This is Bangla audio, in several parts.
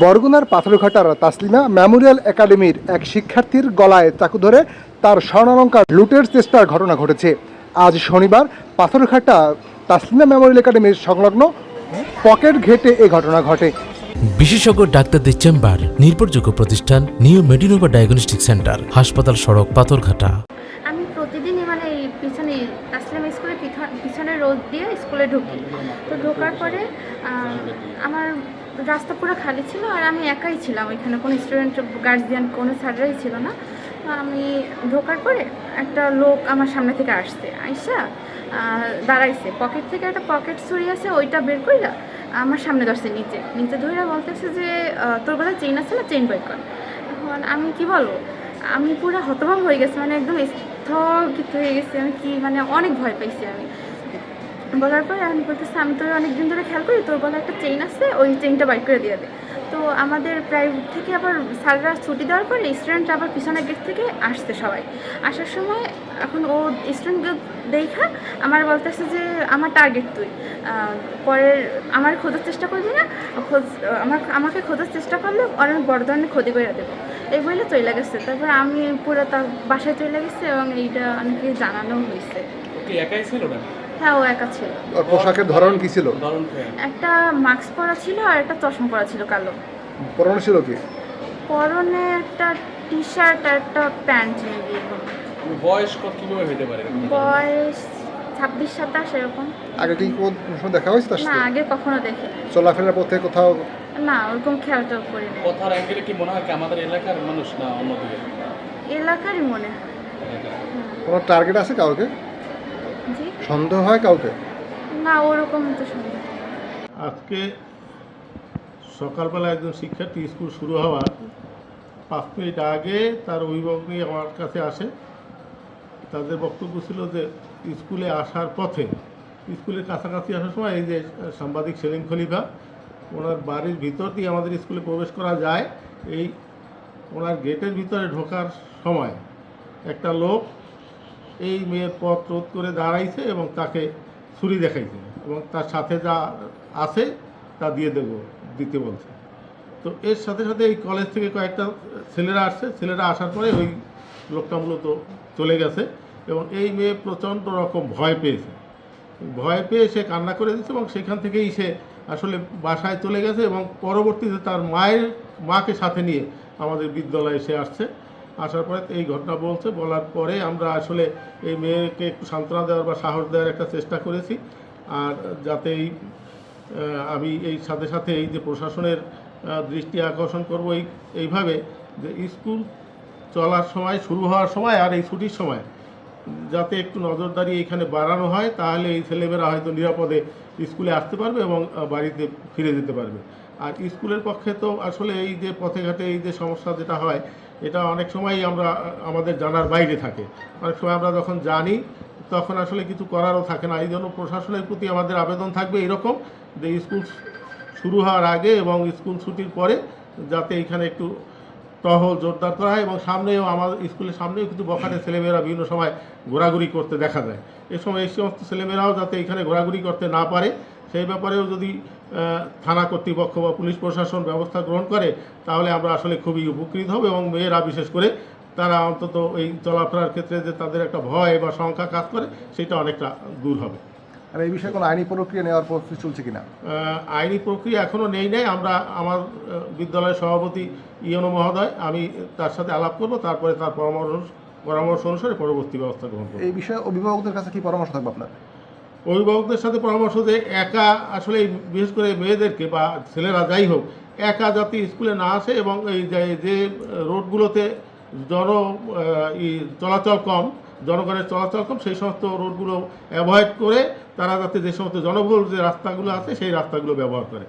বরগুনার পাথরঘাটার তাসলিমা মেমোরিয়াল একাডেমির এক শিক্ষার্থীর গলায় চাকু ধরে তার স্বর্ণালঙ্কার লুটের চেষ্টার ঘটনা ঘটেছে। আজ শনিবার পাথরঘাটা তাসলিমা মেমোরিয়াল একাডেমির সংলগ্ন পকেট ঘেটে এই ঘটনা ঘটে। বিশেষজ্ঞ ডাক্তারদের চেম্বার নির্ভরযোগ্য প্রতিষ্ঠান নিউ মেডিনোভা ডায়াগনস্টিক সেন্টার হাসপাতাল সড়ক পাথরঘাটা। আমি প্রতিদিনই মানে এই পিছনে আসলাম পিছন- পিছনে রোদ দিয়ে স্কুলে ঢুকি। তো ঢোকার পরে আমার রাস্তা পুরো খালি ছিল আর আমি একাই ছিলাম। ওইখানে কোনো স্টুডেন্ট গার্জিয়ান কোনো স্যাররাই ছিল না। আমি ঢোকার পরে একটা লোক আমার সামনে থেকে আসছে। আইসা দাঁড়াইছে। পকেট থেকে একটা পকেট ছুরি আছে, ওইটা বের কইরা আমার সামনে ধরছে নিচে। নিচে ধরে বলতেছে যে তোর গলায় চেইন আছে না? চেইন বই কর। এখন আমি কি বলব? আমি পুরো হতভম্ব হয়ে গেছি মানে একদম স্থগিত হয়ে গেছি। আমি কি মানে অনেক ভয় পাইছি আমি। বলার পরে আমি বলতেছি, আমি তো অনেক দিন ধরে খেয়াল করি, তোর গলায় একটা চেইন আছে, ওই চেইনটা বাইক করে দিয়ে দে। তো আমাদের প্রায় থেকে আবার স্যাররা ছুটি দেওয়ার পরে স্টুডেন্ট আবার পিছনের গেট থেকে আসছে সবাই। আসার সময় এখন ও স্টুডেন্ট দেখা, আমার বলতেছে যে, আমার টার্গেট তুই। পরের, আমার খোঁজার চেষ্টা করবি না, খোঁজ, আমার, আমাকে খোঁজার চেষ্টা করলে অনেক বড় ধরনের ক্ষতি করে দেবো। এই বলে চলে গেছে। তারপর আমি পুরো তার বাসায় চলে গেছে এবং এইটা অনেকে জানানো হয়েছে। একাই ছিল না হ্যাঁ ও একা ছিল। ওর পোশাকের ধরন কি ছিল? একটা মাস্ক পরা ছিল আর একটা চশমা পরা ছিল কালো। পরনে ছিল কি? পরনে একটা টি শার্ট আর একটা প্যান্ট মেবি বয়স কত কীভাবে হতে পারে? বয়স ছাব্বিশ সাতাশ এরকম। আগে কি কোন দেখা হয়েছে তার না আগে কখনো দেখি চলাফেরার পথে কোথাও? না ওরকম খেয়াল টেয়াল করি না কথার অ্যাঙ্গেলে কি মনে হয় কি আমাদের এলাকার মানুষ না অন্যদিকে এলাকারই মনে হয়। কোনো টার্গেট আছে কাউকে? সন্দেহ হয় কাউকে? না ওরকম তো শুনি আজকে সকালবেলা একজন শিক্ষার্থী স্কুল শুরু হওয়ার পাঁচ মিনিট আগে তার অভিভাবক নিয়ে আমার কাছে আসে। তাদের বক্তব্য ছিল যে স্কুলে আসার পথে স্কুলের কাছাকাছি আসার সময় এই যে সাংবাদিক সেলিম খলিফা ওনার বাড়ির ভিতর দিয়ে আমাদের স্কুলে প্রবেশ করা যায়। এই ওনার গেটের ভিতরে ঢোকার সময় একটা লোক এই মেয়ের পথ রোধ করে দাঁড়াইছে এবং তাকে ছুরি দেখাইছে এবং তার সাথে যা আছে তা দিয়ে দেবো, দিতে বলছে। তো এর সাথে সাথে এই কলেজ থেকে কয়েকটা ছেলেরা আসছে। ছেলেরা আসার পরে ওই লোকটা মূলত চলে গেছে এবং এই মেয়ে প্রচণ্ড রকম ভয় পেয়েছে। ভয় পেয়ে সে কান্না করে দিচ্ছে এবং সেখান থেকেই সে আসলে বাসায় চলে গেছে এবং পরবর্তীতে তার মায়ের মাকে সাথে নিয়ে আমাদের বিদ্যালয়ে সে আসছে। আসার পরে এই ঘটনা বলছে। বলার পরে আমরা আসলে এই মেয়েকে একটু সান্ত্বনা দেওয়ার বা সাহস দেওয়ার একটা চেষ্টা করেছি। আর যাতে এই আমি এই সাথে সাথে এই যে প্রশাসনের দৃষ্টি আকর্ষণ করব এই, এইভাবে যে স্কুল চলার সময়, শুরু হওয়ার সময় আর এই ছুটির সময় যাতে একটু নজরদারি এখানে বাড়ানো হয়, তাহলে এই ছেলেমেয়েরা হয়তো নিরাপদে স্কুলে আসতে পারবে এবং বাড়িতে ফিরে যেতে পারবে। আর স্কুলের পক্ষে তো আসলে এই যে পথে ঘাটে এই যে সমস্যা যেটা হয় এটা অনেক সময়ই আমরা, আমাদের জানার বাইরে থাকে। অনেক সময় আমরা যখন জানি, তখন আসলে কিছু করারও থাকে না। এই জন্য প্রশাসনের প্রতি আমাদের আবেদন থাকবে এরকম যে স্কুল শুরু হওয়ার আগে এবং স্কুল ছুটির পরে যাতে এখানে একটু টহল জোরদার করা হয় এবং সামনেও আমার স্কুলের সামনেও কিন্তু বখাটে ছেলেমেয়েরা বিভিন্ন সময় ঘোরাঘুরি করতে দেখা যায়। এ সময় এই সমস্ত ছেলেমেয়েরাও যাতে এখানে ঘোরাঘুরি করতে না পারে সেই ব্যাপারেও যদি থানা কর্তৃপক্ষ বা পুলিশ প্রশাসন ব্যবস্থা গ্রহণ করে তাহলে আমরা আসলে খুবই উপকৃত হব এবং মেয়েরা বিশেষ করে তারা অন্তত এই চলাফেরার ক্ষেত্রে যে তাদের একটা ভয় বা শঙ্কা কাজ করে সেটা অনেকটা দূর হবে। আর এই বিষয়ে কোনো আইনি প্রক্রিয়া নেওয়ার প্রস্তুতি চলছে কিনা? আইনি প্রক্রিয়া এখনও নেই নাই। আমরা আমার বিদ্যালয়ের সভাপতি ইয়নো মহোদয় আমি তার সাথে আলাপ করব তারপরে তার পরামর্শ পরামর্শ অনুসারে পরবর্তী ব্যবস্থা গ্রহণ করব। এই বিষয়ে অভিভাবকদের কাছে কি পরামর্শ থাকবে আপনার? অভিভাবকদের সাথে পরামর্শ যে একা আসলে বিশেষ করে মেয়েদেরকে বা ছেলেরা যাই হোক, একা যাতে স্কুলে না আসে এবং এই যে রোডগুলোতে জন চলাচল কম, জনগণের চলাচল কম, সেই সমস্ত রোডগুলো অ্যাভয়েড করে তারা যাতে যে সমস্ত জনবহুল যে রাস্তাগুলো আছে, সেই রাস্তাগুলো ব্যবহার করে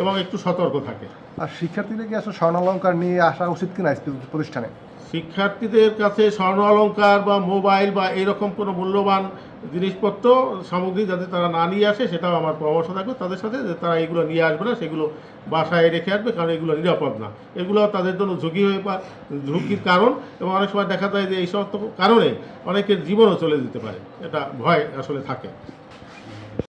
এবং একটু সতর্ক থাকে। আর শিক্ষার্থীদের কি আসলে স্বর্ণালঙ্কার নিয়ে আসা উচিত কিনা প্রতিষ্ঠানে? শিক্ষার্থীদের কাছে স্বর্ণ অলঙ্কার বা মোবাইল বা এরকম কোনো মূল্যবান জিনিসপত্র, সামগ্রী যাতে তারা না নিয়ে আসে, সেটাও আমার পরামর্শ থাকবে তাদের সাথে যে তারা এগুলো নিয়ে আসবে না, সেগুলো বাসায় রেখে আসবে কারণ এগুলো নিরাপদ না। এগুলো তাদের জন্য ঝুঁকি হয়ে পা, ঝুঁকির কারণ এবং অনেক সময় দেখা যায় যে এই সমস্ত কারণে অনেকের জীবনও চলে যেতে পারে। এটা ভয় আসলে থাকে।